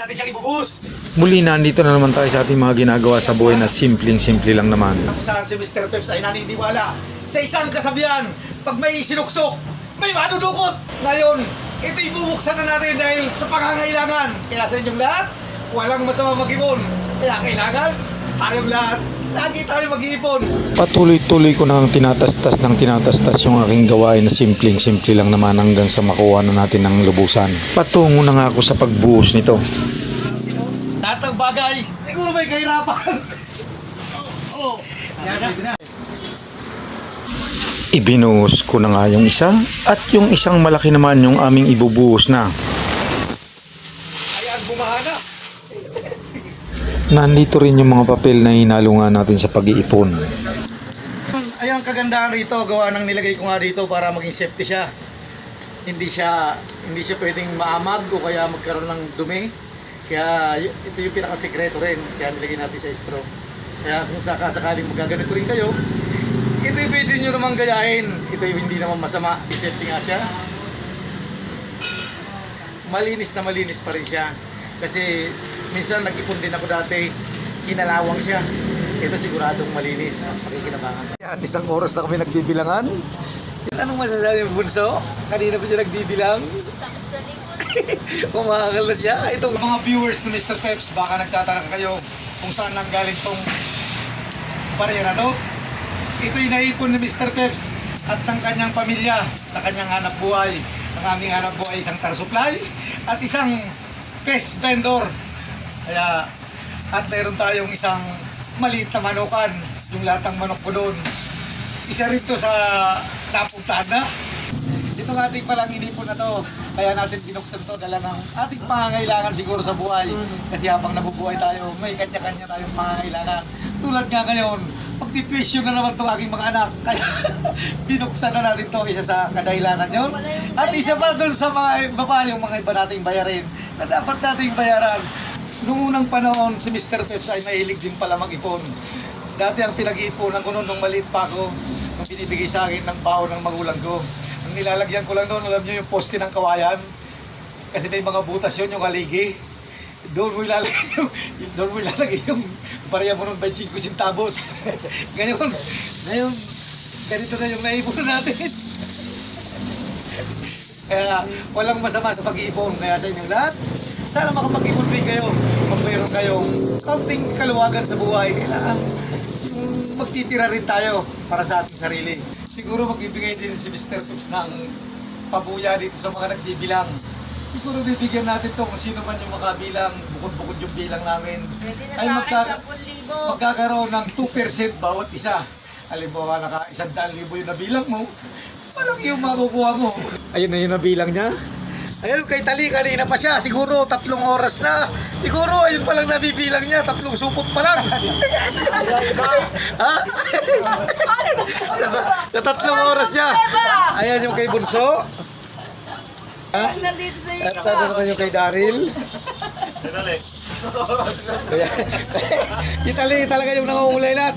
natin siyang ibubuhos. Muli na, andito na naman tayo sa ating mga ginagawa sa buhay na simpleng-simple lang naman. Kung saan si Mr. Peps ay naniniwala sa isang kasabihan, pag may sinuksok, may madudukot. Ngayon, ito'y bubuksan na natin dahil sa pangangailangan. Kaya sa inyong lahat, walang masama mag-ipon. Kaya kailangan, tayong lahat, lagi tayo mag-iipon. Patuloy-tuloy ko nang tinatastas ng tinatastas yung aking gawain na simpleng-simple lang naman hanggang sa makuha na natin ng lubusan. Patungo na nga ako sa pagbuhos nito. Lahat ng bagay, siguro may kahirapan. Oo. Oh, yan na. Ibinuhos ko na nga yung isa at yung isang malaki naman yung aming ibubuhos na. Ayan, bumahana. Nandito rin yung mga papel na hinalo nga natin sa pag-iipon. Ayan kagandahan rito, gawa ng nilagay ko nga dito para maging safety siya. Hindi siya hindi siya pwedeng maamag o kaya magkaroon ng dumi. Kaya ito yung pinakasekreto rin, kaya nilagay natin sa straw. Kaya kung sakasakaling magaganito rin kayo, ito yung pwede nyo naman gayahin. Ito yung hindi naman masama. Safety nga siya. Malinis na malinis pa rin siya. Kasi minsan nag-ipon din ako dati, kinalawang siya. Ito siguradong malinis at pakikinabangan. At isang oras na kami nagbibilangan. Anong masasabi mo, Bunso? Kanina pa siya nagbibilang. Sakit sa likod. Kumakakal na siya. Itong mga viewers ni Mr. Peps, baka nagtataka kayo kung saan nang galing tong na to. Ito'y naipon ni Mr. Peps at ng kanyang pamilya sa kanyang hanap buhay. Ang aming hanap buhay isang tar supply at isang pest vendor. Kaya at meron tayong isang maliit na manukan, yung latang manok ko doon. Isa rin to sa napuntahan na. Ito ng ating palang inipon na to, kaya natin binuksan to dala ng ating pangangailangan siguro sa buhay. Kasi habang nabubuhay tayo, may kanya-kanya tayong pangangailangan. Tulad nga ngayon, magtitwisyon na naman itong aking mga anak. Kaya binuksan na natin to, isa sa kadahilanan yon. At isa pa doon sa mga iba pa, yung mga iba nating bayarin na dapat nating bayaran. Noong unang panahon, si Mr. Peps ay mahilig din pala mag-ipon. Dati ang pinag-iipunan ko noon nung maliit pa ako, nung binibigay sa akin ng baon ng magulang ko. Ang nilalagyan ko lang noon, alam niyo yung poste ng kawayan. Kasi may mga butas yun, yung haligi. Doon mo ilalagay yung, doon mo ilalagay yung barya mo ng 25 centavos. ngayon, ngayon, ganito na yung naipunan natin. Kaya walang masama sa pag-iipon. Kaya sa inyong lahat, sana makapag-ipon din kayo. Kung mayroon kayong kaunting kaluwagan sa buhay, kailangan yung magtitira rin tayo para sa ating sarili. Siguro magbibigay din si Mr. Subs ng pabuya dito sa mga nagbibilang. Siguro bibigyan natin to kung sino man yung makabilang, bukod-bukod yung bilang namin. Ay 10,000. magkakaroon ng 2% bawat isa. Halimbawa, naka isang daan libo yung nabilang mo, walang yung makukuha mo. Ayun na yung nabilang niya. Ayun, kay Tali, kanina pa siya. Siguro tatlong oras na. Siguro, ayun pa lang nabibilang niya. Tatlong supot pa lang. ha? sa tatlong oras niya. Ayan yung kay Bunso. Ha? At ano naman yung kay Daryl? Kaya, Italy talaga yung nangungulay lahat.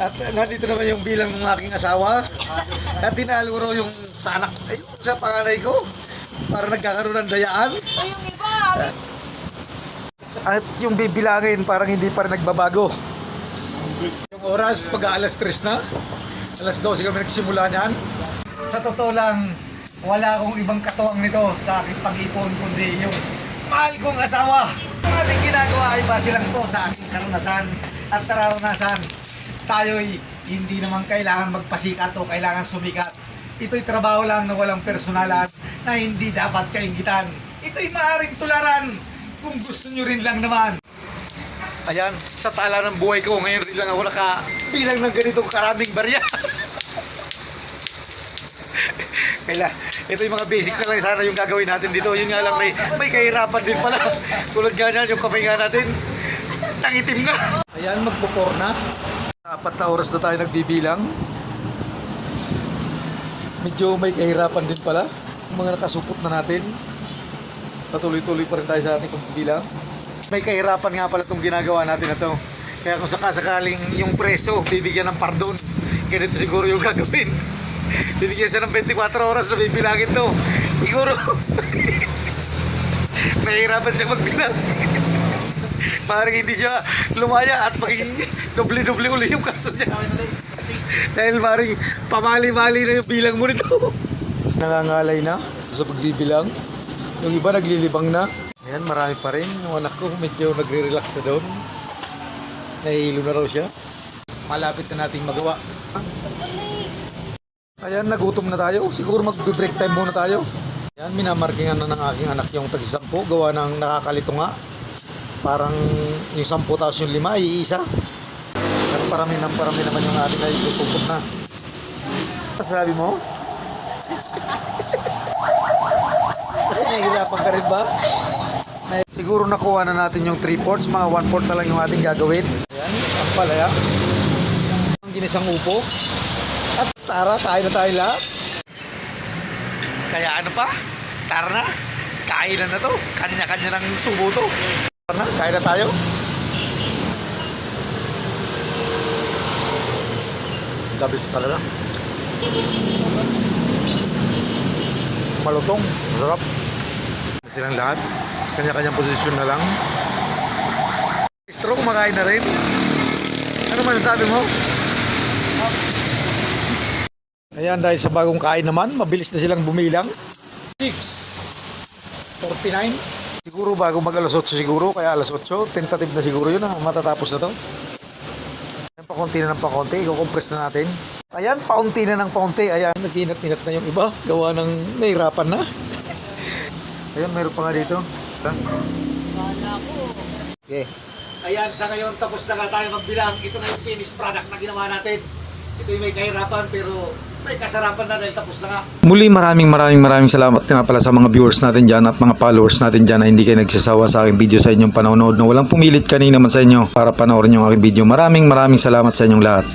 At nandito naman yung bilang ng aking asawa. At tinaluro yung sa anak, ay, sa panganay ko. Para nagkakaroon ng dayaan. O yung iba, At yung bibilangin parang hindi pa rin nagbabago. Yung oras, pag alas 3 na. Alas 12 kami nagsimula niyan. Sa totoo lang, wala akong ibang katuwang nito sa aking pag-ipon kundi yung mahal kong asawa. Ang ating ginagawa ay base lang to sa aking karanasan at karanasan. Tayo'y hindi naman kailangan magpasikat o kailangan sumikat. Ito'y trabaho lang na walang personalan na hindi dapat kaingitan. Ito'y maaring tularan kung gusto nyo rin lang naman. Ayan, sa tala ng buhay ko, ngayon rin lang ako nakabilang ng ganitong karaming barya. Kaila, ito yung mga basic na lang sana yung gagawin natin dito. Yun nga lang, may, may kahirapan din pala. Tulad nga yan, yung kamay nga natin, nangitim na. Ayan, magpupor na. Apat na oras na tayo nagbibilang. Medyo may kahirapan din pala. Mga nakasupot na natin. Patuloy-tuloy pa rin tayo sa ating pagbibilang. May kahirapan nga pala itong ginagawa natin na to. Kaya kung sakasakaling yung preso, bibigyan ng pardon. Ganito siguro yung gagawin. Bibigyan siya ng 24 oras na bibilangin to. Siguro. nahihirapan siya magbilang. Parang hindi siya lumaya at magiging doble-doble uli yung kaso niya. Dahil parang pamali-mali na yung bilang mo nito. Nangangalay na sa pagbibilang. Yung iba naglilibang na. Ayan, marami pa rin. Yung anak ko medyo nagre-relax na doon. Nahihilo na raw siya. Malapit na nating magawa. Ayan, nagutom na tayo. Siguro mag-break time muna tayo. Ayan, minamarkingan na ng aking anak yung tag-sampo. Gawa ng nakakalito nga. Parang yung sampo tapos yung lima, iisa. Pero parami ng parami naman yung ating ay susupot na. Sabi mo? Nahihirapan ka rin ba? Siguro nakuha na natin yung 3 fourths, mga 1 fourth na lang yung ating gagawin. Ayan, ang palaya. Ang ginisang upo. At tara, tayo na tayo lahat. Kaya ano pa? Tara na. Kainan na to. Kanya-kanya ng subo to. Tara na, kain na tayo. Dabis talaga. Malutong, masarap. Silang lahat. Kanya-kanyang posisyon na lang. Istro, kumakain na rin. Ano masasabi mo? Ayan, dahil sa bagong kain naman, mabilis na silang bumilang. 6, 49. Siguro bago mag alas 8 siguro, kaya alas 8, tentative na siguro yun, ah, matatapos na to. Ayan, pakunti na ng pakunti, i-compress na natin. Ayan, paunti na ng paunti. Ayan, nag-inat-inat na yung iba. Gawa ng nahirapan na. Ayan, meron pa nga dito. Ha? Okay. Ayan, sa ngayon tapos na nga tayo magbilang. Ito na yung finished product na ginawa natin. Ito yung may kahirapan pero may kasarapan na dahil tapos na nga. Muli maraming maraming maraming salamat nga pala sa mga viewers natin dyan at mga followers natin dyan na hindi kayo nagsasawa sa aking video sa inyong panonood na walang pumilit kanina man sa inyo para panoorin yung aking video. Maraming maraming salamat sa inyong lahat.